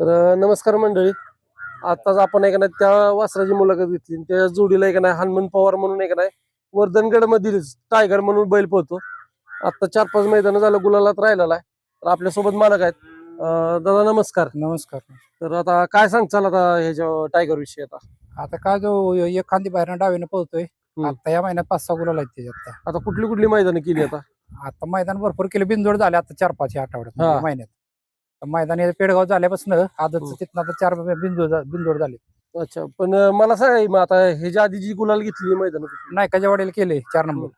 तर नमस्कार मंडळी. आताच आपण एक नाही त्या वासराची मुलाखत घेतली. त्या जोडीला एक नाही हनुमान पवार म्हणून एक नाही वर्धनगड मधील टायगर म्हणून बैल पळतो. आता चार पाच मैदान झालं गुलालात राहिलेला आहे. तर आपल्यासोबत मालक आहेत. दादा नमस्कार. नमस्कार. तर आता काय सांगचाल आता ह्याच्या टायगर विषयी आता? आता काय जो एक खांदी बाहेर डावीनं पळतोय. आता या महिन्यात पाच सहा गुलाल आहेत त्याच्यात आता. आता कुठली कुठली मैदान केली आता? आता मैदान भरपूर केले बिनजोड झाले आता चार पाच या आठवड्यात महिन्यात. मैदान हे पेडगाव झाल्यापासून आदत हम्म. तिथनं आता चार बिनजोड बिनजोड झाले. अच्छा पण मला सांगा मग आता ह्याच्या आधी जी गुलाल घेतली मैदान नायकाच्या वाडीला केले चार नंबर.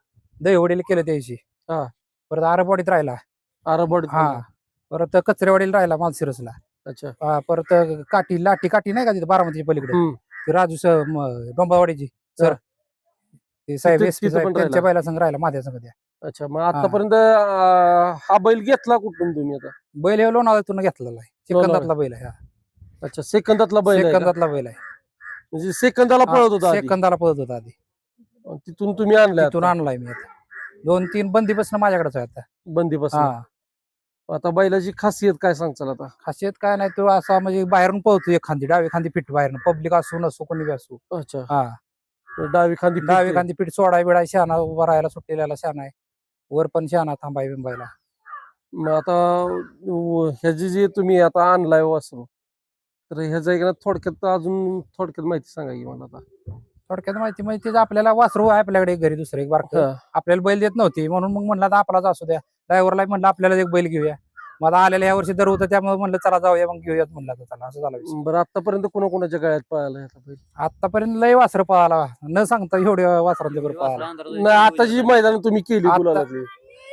दहीवडीला केले त्याची. हा. परत आरबवाडीत राहिला. आरबड हा. परत कचरेवाडीला राहिला मालसिरसला अच्छा. हा, परत काठी लाठी काठी नाही का तिथे बारामतीच्या पलीकडे? राजू डोंबावाडीची सर. ते साहेब त्यांच्या. बैला संग राहिला माझ्या संग त्या. अच्छा मग आतापर्यंत हा बैल घेतला कुठून तुम्ही आता? बैल हे लोणावळ्यातून घेतलेला आहे. सेकंदातला बैल आहे हा. अच्छा सेकंदातला बैल आहे का? सेकंदातला बैल आहे. म्हणजे सेकंदाला पळत होता आधी. सेकंदाला पळत होता आधी. आणि तिथून तुम्ही आणलाय तिथून आणलाय मी आता. दोन तीन बंदी बसणं माझ्याकडेच आहे आता. बंदीपासून? हा. आता बैलाची खासियत काय सांगचाल आता? खासियत काय नाही तो असा म्हणजे बाहेरून पळतो एक खांदी डावी खांदी फिट बाहेरून. पब्लिक असू नसो कोणी बी असू. अच्छा. हा. डावी खांदी डावी फिरते. खांदी फिट सोडाय बिडाय शहाणा उभा राहायला सुटलेला शहाणा आहे. वर पण शहाणा थांबाय बिंबायला. मग आता व- ह्याची जी तुम्ही आता आणलाय वासरू तर ह्याचा एक ना थोडक्यात अजून थोडक्यात माहिती सांगा की मला आता. थोडक्यात माहिती म्हणजे तेच आपल्याला वासरू आहे आपल्याकडे एक घरी दुसरं एक बारक. हा. आपल्याला बैल देत नव्हती म्हणून मग म्हणलं आता आपलाच असू द्या. ड्रायव्हरला म्हणलं आपल्याला एक बैल घेऊया. मला आलेल्या या वर्षी दर होतं त्यामुळे म्हणलं चला जाऊया मग घेऊयात म्हणलं आता चला असं झालं. बरं आतापर्यंत कोणाकोणाच्या गळ्यात पळाला आतापर्यंत लय वासर पळाला. न सांगता एवढे वासरांच्या बरोबर पळाला. आता जी मैदान तुम्ही केली गुलालातली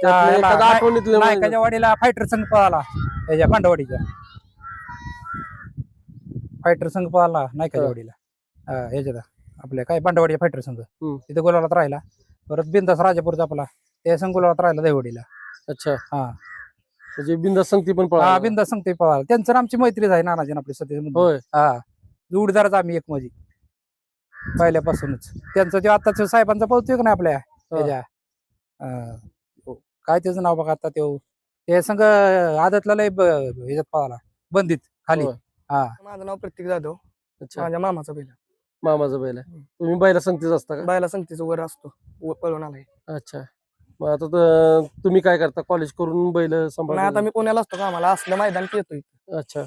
आठवणीतलं. नायकाच्या वाडीला फायटर संघ पळाला त्याच्या पांडवाडीच्या फायटर संघ पळाला नायकाच्या. वाडीला. ह्याच्यात आपल्या काय पांडवाडीच्या फायटर संघ. तिथे गुलालात राहिला. परत बिंदास राजापूरचा आपला त्या संघ गुलालात राहिला देवडीला अच्छा. हा. म्हणजे बिंदा संगती पण हा पळाला. बिंदास संघ ते पळाला. त्यांचं आणि आमची मैत्रीच आहे नानाजी आपली सध्या होय. हा. जोडीदारच आम्ही एक मध्ये पहिल्यापासूनच. त्यांचं ते आताच साहेबांचा पळतोय का नाही आपल्या. त्याच्या. अं, काय त्याचं नाव बघा आता त्यो ते संघ आदतला लय ब- ह्याच्यात पळाला. बंदीत खाली. होय. हा. माझं नाव प्रतीक जाधव. अच्छा. माझ्या मामाचा बैल. मामाचा बैल आहे. तुम्ही बैला संगतीच असता का? बायला संगतीचं वर असतो. व- पळून आलाय. अच्छा. मग आता तर तुम्ही काय करता? कॉलेज करून बैल नाही आता मी पुण्याला असतो का? मला असलं मैदान येतोय. अच्छा.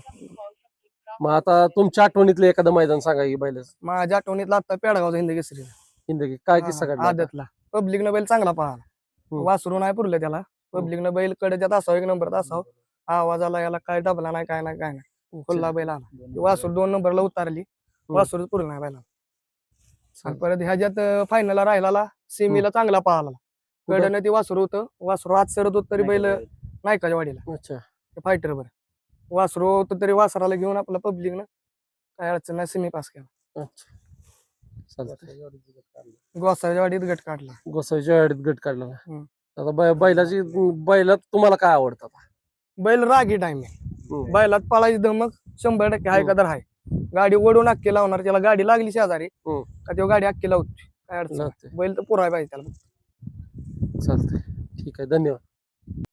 मग आता तुमच्या आठवणीतलं एखादं मैदान सांगा की बैल माझ्या आठवणीतला आता पेडगावचा हिंद केसरी हिंदगी. काय किस्सा काढला? आदतला. पब्लिकनं बैल चांगला हम्म. वासरू नाही पुरलं त्याला. पब्लिकनं बैल कडेच्यात असावं एक नंबरात असावं. आवाज आला याला काय डबला नाही काय नाही काय नाही. खुल्ला बैल आला. वासरू दोन नंबरला उतारली. वासरू पुरलं नाही बैला आणि परत ह्याच्यात फायनलला राहिला सेमीला चांगला पळाला. कडनं ती वासरू होतं. वासरू आत सरत होत तरी बैल नायकाच्या वाडीला? अच्छा. फायटर वर वासरू होतं तरी वासराला घेऊन आपला पब्लिकनं काय अडचण नाही सेमी पास केला. गोसाच्या वाडीत गट काढला. गोसाईच्या गाडीत गट काढला. ना. आता बै- बैलाची बैलात तुम्हाला काय आवडतं आता? बैल रागी टाइम आहे. हम्म. बैलात पळायची धमक शंभर टक्के आहे का तर आहे. गाडी ओढून अक्की लावणार त्याला गाडी लागली शेजारी हम्म. का तेव्हा गाडी अक्की लावते काय अडचण नाही. बैल तर पुराय पाहिजे त्याला. चालतंय. ठीक आहे धन्यवाद.